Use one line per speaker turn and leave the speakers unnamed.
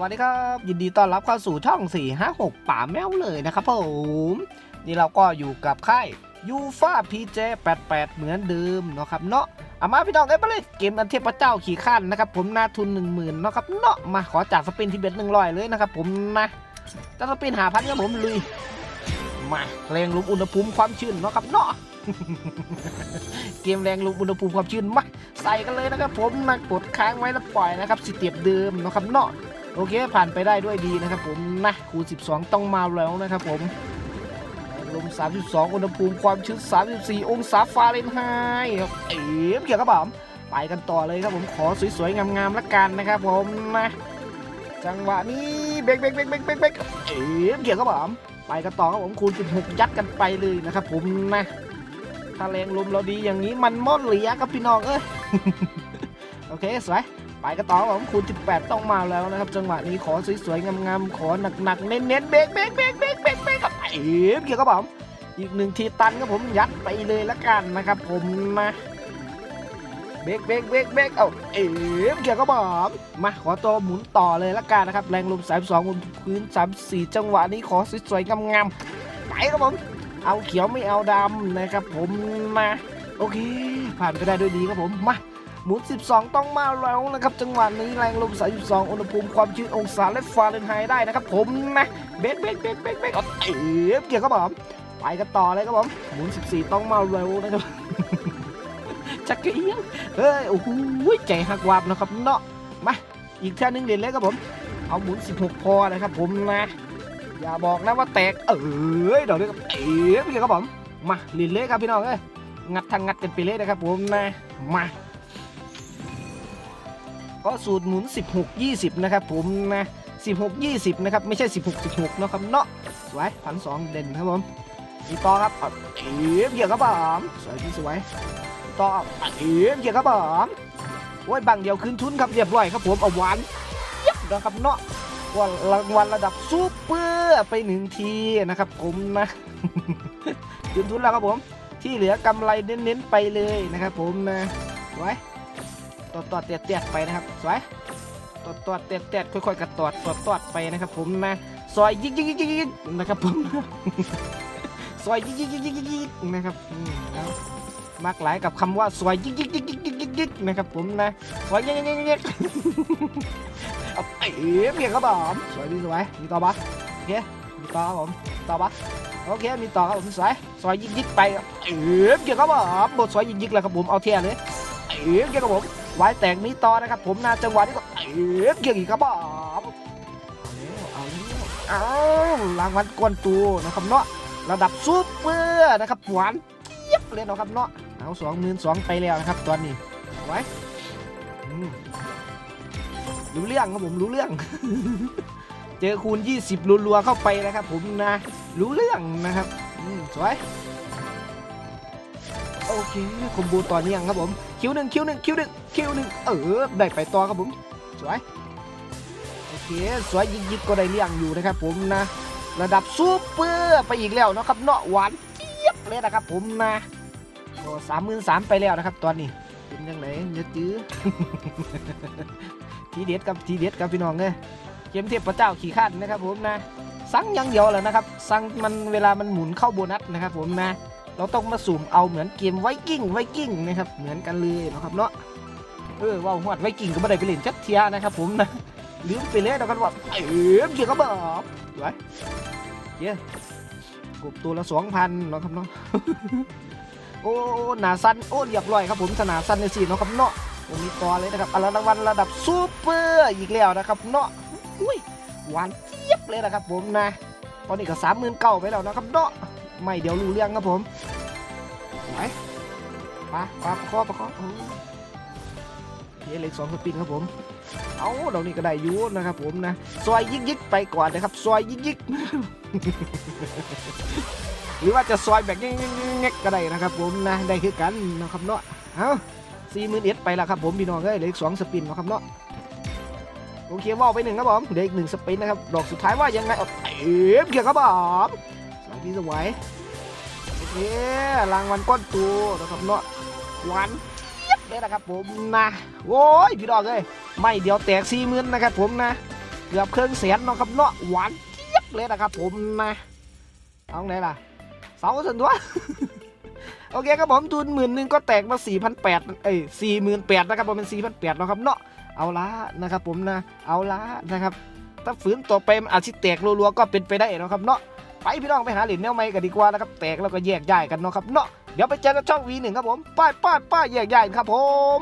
วัสดีครับ ยินดีต้อนรับเข้าสู่ช่อง 456 ป่าแมวเลยนะครับผม นี่เราก็อยู่กับค่ายยูฟาพีเจ88 เหมือนเดิมเนาะครับเนาะเอามาพี่น้องเอ้ยมาเล่นเกมอันเทพเจ้าขี่ขั้นนะครับผมหน้าทุน 10,000เนาะครับเนาะมาขอจากสปินที่เบ็ด100เลยนะครับผมนะจะสปินหาพันครับผมลุยมาแรงลมอุณหภูมิความชื้นเนาะครับเนาะเกมแรงลมอุณหภูมิความชื้นมาใส่กันเลยนะครับผมนักกดค้างไว้แล้วปล่อยนะครับสเตียบเดิมนะครับเนาะ โอเคผ่านไปได้ด้วยดีนะครับผมนะคูณ 12 ต้องมาแล้วนะครับผมลม 32 อุณหภูมิความชื้น 34 องศาฟาเรนไฮต์ครับเอ๋เกี่ยวกับผมไปกันต่อเลยครับผมขอสวยๆ งามๆละกันนะครับผมนะจังหวะนี้เบรกเบรกเบรกเบรกเบรกเบรกเอ๋เกี่ยวกับผมไปกันต่อครับผมคูณ 16 ยัดกันไปเลยนะครับผมนะถ้าแรงลมเราดีอย่างนี้มันมอนเหลียครับพี่น้องเอ้ยโอเคสวย ไปกันต่อครับผมคูณ18 ต้องมาแล้วนะครับ จังหวะนี้ขอสวยๆงามๆขอหนักๆเน้นๆเบรกเบรกเบรกเบรกเบรกเบรกครับเอ๋เกี่ยวกับผมอีกหนึ่งทีตันครับผมยัดไปเลยละกันนะครับ ผมนะเบรกเบรกเบรกเบรกเอาเอ๋เกี่ยวกับผมมาขอตัวหมุนต่อเลยละกันนะครับ แรงลม32บนพื้น 34 จังหวะนี้ขอสวยๆงามๆไปครับผมเอาเขียวไม่เอาดำนะครับ ผมมาโอเค ผ่านไปได้ด้วยดีครับผมมา หมุน 12 ต้องมาแล้วนะครับจังหวะนี้แรงลม 32 อุณหภูมิความชื้นองศาและฟาเรนไฮต์ได้นะครับผมนะเบรกเบรกเบรกเบรกเบกเอ๋เกี่ยวครับผมไปกันต่อเลยครับผมหมุน 14 ต้องมาแล้วนะครับจักรเอียงเฮ้ยโอ้โหใจหักวาบนะครับเนาะมาอีกแท่นึงเด่นเลยครับผมเอาหมุน 16 พอนะครับผมนะอย่าบอกนะว่าแตกเอ้ยดอกนี้ก็เอ๋พี่ครับผมมาลินเละครับพี่น้องเอ้ยงัดทางงัดกันไปเลยนะครับผมนะมา ก็สูตรหมุน 16 20 นะครับผมนะ 16 20 นะครับ ไม่ใช่ 16 16 นะครับเนาะสวยพันสองเด่นครับผมอีต่อครับเอาเอ๋เกี่ยวครับผมสวยที่สวยต่อเอาเอ๋เกี่ยวครับผมโอ้ยบังเดียวคืนทุนครับเรียบร้อยครับผมเอาหวานย็บนะครับเนาะว่ารางวัลระดับซูเปอร์ไปหนึ่งทีนะครับผมนะคืนทุนแล้วครับผม ที่เหลือกำไรเน้นๆไปเลยนะครับผมนะสวย ตอดตอดเตียดเตียดไปนะครับสวยตอดตอดเตียดเตียดค่อยๆกระตอดตอดตอดไปนะครับ ผมนะซอยยิกยิกยิกยิกนะครับผมซอยยิกยิกยิกยิกยิกนะครับมแล้วมากหลายกับคำว่าซอยยิกยิกยิกยิกยิกยิกยิกนะครับผมนะซอยยิกยิกยิกยิกเอาเอ๋เพียงครับผมสวยดีสวยมีต่อปะโอเคมีต่อครับผมต่อปะโอเคมีต่อครับผมสวยสวยยิกยิกไปเอ๋เกี่ยวครับผมบทสวยยิกยิกเลยครับผมเอาเทียเลยเอ๋เกี่ยวกับผม ไว้แตกมีต่อนะครับ ผมนาจังหวะนี้ก็เอ๋เกี่ยวอีกครับผมเอาแล้วเอาแล้วเอารางวัลกวนตูนะครับเนาะระดับซูเปอร์นะครับหวานเจี๊ยบเลยนะครับเนาะเอาสองหมื่นสองไปแล้วนะครับ ตอนนี้ไว้รู้เรื่องครับผมรู้เรื่อง เจอคูณ 20รัวๆเข้าไปนะครับ ผมนะ รู้เรื่องนะครับสวย โอเคคอมโบต่อเนื่องครับผม คิวหนึ่งคิวหนึ่งคิวหนึ่งคิวหนึ่งเออได้ไปต่อครับผม สวย โอเค สวยยิกๆก็ได้เรื่องอยู่นะครับผมนะ ระดับซูเปอร์ไปอีกแล้วนะครับเนาะหวานเจี๊ยบเลยนะครับผมนะโอ้สามหมื่นสามไปแล้วนะครับ ตอนนี้เป็นยังไงเนื้อจื้อทีเด็ดกับทีเด็ดกับพี่น้องเลยเกมเทพพระเจ้าขี่ข้านนะครับผมนะสั่งยังเดียวแหละนะครับสั่งมันเวลามันหมุนเข้าโบนัสนะครับผมนะ เราต้องมาสุ่มเอาเหมือนเกมไวกิ้งไวกิ้งนะครับเหมือนกันเลยนะครับเนาะเออว่าวหวดไวกิ้งก็ไม่ได้ไปเล่นจัดเทียนะครับผมนะลืมไปเลยนะครับว่าเออเกี่ยวกับแบบไว้เกี่ยกบตัวละสองพันนะครับเนาะโอ้หนาสั้นโอ้เรียบร้อยครับผมสนาสั้นในสีเนะครับเนาะวันนี้ต่อเลยนะครับอรางวัลระดับซูเปอร์อีกแล้วนะครับเนาะอุ้ยหวานเจี๊ยบเลยนะครับผมนะ ตอนนี้ก็สามหมื่นเก้าไปแล้วนะครับเนาะ ไม่เดี๋ยวรู้เรื่องครับผมไหวปะปะประคอประคอโอ้เฮเล็กสองสปินครับผม เอาเรานี่ก็ได้ยูนะครับผมนะ ซอยยิกยิกไปก่อนนะครับ ซอยยิกยิกหรือว่าจะซอยแบบเงี้ยก็ได้นะครับผมนะ ได้คือกันนะครับเนาะ เอาสี่หมื่นเอ็ดไปแล้วครับผมพี่น้องเอ้ยเหลืออีกสองสปินนะครับเนาะโอเคว่าไปหนึ่งครับผมเหลืออีกหนึ่งสปินนะครับ ดอกสุดท้ายว่ายังไงเอาเอ๋เกี่ยวครับผม พี่สวยโอเครางวัลก้อนตัวนะครับเนาะหวานเจี๊ยบเลยนะครับผมนะโอ้ยพี่น้องเอ้ยไม่เดียวแตกสี่หมื่นนะครับผมนะเกือบเครื่องแสนเนาะครับเนาะหวานเจี๊ยบเลยนะครับผมนะเอาไหนล่ะเสาสันตัวโอเคครับผมทุนหมื่นหนึ่งก็แตกมา4 0 0เอ้ยสี่หมื่นแปดนะครับผมเป็น4 0 0เนาะครับเนาะเอาละนะครับผมนะ เอาละนะครับ ถ้าฝืนต่อไปมันอาจจะแตกรัวๆก็เป็นไปได้เนาะครับเนาะ ไปพี่น้องไปหาเหรียญแนวใหม่กันดีกว่านะครับแตกแล้วก็แยกย้ายกันเนาะครับเนาะเดี๋ยวไปเจอกันช่องวีหนึ่งครับผมป้ายป้ายป้ายแยกย้ายครับผม